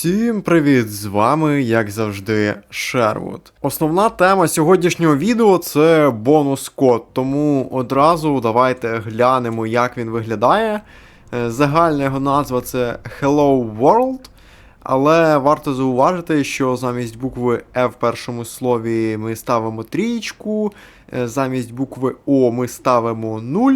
Всім привіт! З вами, як завжди, Шервуд. Основна тема сьогоднішнього відео це бонус код, тому одразу давайте глянемо, як він виглядає. Е, Загальна його назва це Hello World. Але варто зауважити, що замість букви F в першому слові ми ставимо трієчку, е, замість букви О ми ставимо 0,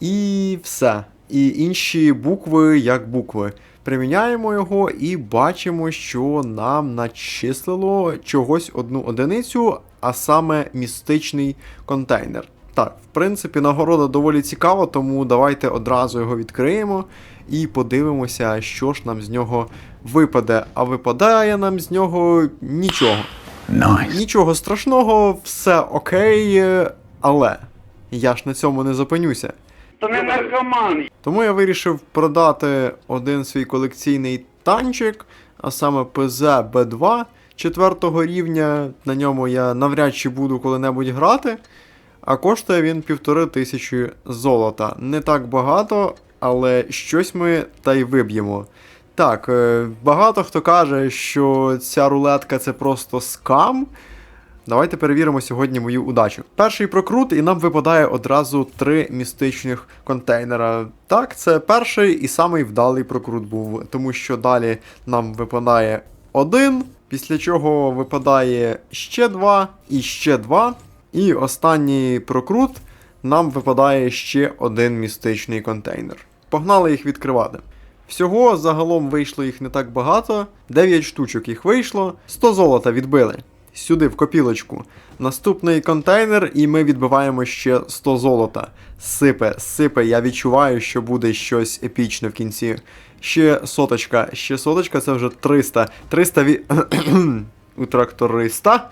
і все. І інші букви як букви. Приміняємо його і бачимо, що нам начислило чогось одну одиницю, а саме містичний контейнер. Так, в принципі, нагорода доволі цікава, тому давайте одразу його відкриємо і подивимося, що ж нам з нього випаде. А випадає нам з нього нічого. Nice. Нічого страшного, все окей, але я ж на цьому не зупинюся. То не наркоман. Тому я вирішив продати один свій колекційний танчик, а саме PZ B2 четвертого рівня. На ньому я навряд чи буду коли-небудь грати. А коштує він півтори тисячі золота. Не так багато, але щось ми та й виб'ємо. Так, е, багато хто каже, що ця рулетка це просто скам. Давайте перевіримо сьогодні мою удачу. Перший прокрут, і нам випадає одразу три містичних контейнера. Так, це перший і самий вдалий прокрут був, тому що далі нам випадає один, після чого випадає ще два і ще два. І останній прокрут нам випадає ще один містичний контейнер. Погнали їх відкривати. Всього загалом вийшло їх не так багато. 9 штучок їх вийшло, 100 золота відбили. Сюди в копілочку. Наступний контейнер, і ми відбиваємо ще 100 золота. Сипе, сипе, я відчуваю, що буде щось епічне в кінці. Ще соточка, ще соточка, це вже 300. 300 ві... у тракториста.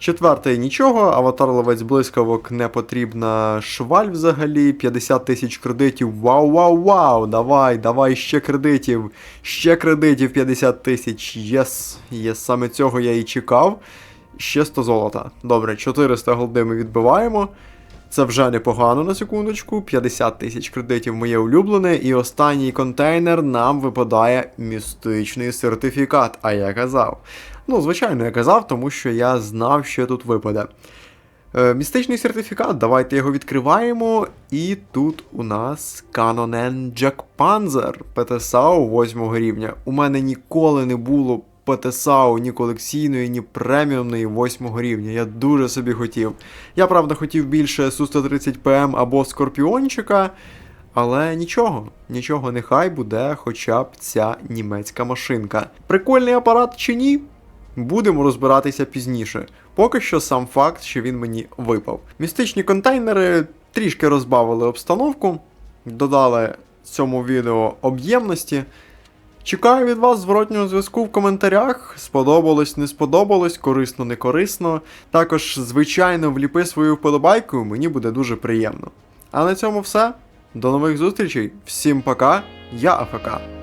Четвертий нічого, аватар ловець блискавок не потрібна шваль взагалі. 50 тисяч кредитів. Вау, вау, вау! Давай, давай ще кредитів. Ще кредитів 50 тисяч. Єс. Єс, саме цього я і чекав. Ще 100 золота. Добре, 400 голди ми відбиваємо. Це вже непогано на секундочку. 50 тисяч кредитів моє улюблене. І останній контейнер нам випадає містичний сертифікат. А я казав. Ну, звичайно, я казав, тому що я знав, що тут випаде. Е, містичний сертифікат, давайте його відкриваємо. І тут у нас Jack Panzer PTSAU 8 рівня. У мене ніколи не було PTSAU ні колекційної, ні преміумної 8 рівня. Я дуже собі хотів. Я, правда, хотів більше Су-130 ПМ або Скорпіончика. Але нічого, нічого, нехай буде хоча б ця німецька машинка. Прикольний апарат чи ні? Будемо розбиратися пізніше. Поки що сам факт, що він мені випав. Містичні контейнери трішки розбавили обстановку, додали цьому відео об'ємності. Чекаю від вас зворотнього зв'язку в коментарях. Сподобалось, не сподобалось, корисно, не корисно. Також, звичайно, вліпи свою вподобайку, мені буде дуже приємно. А на цьому все. До нових зустрічей. Всім пока. Я АФК.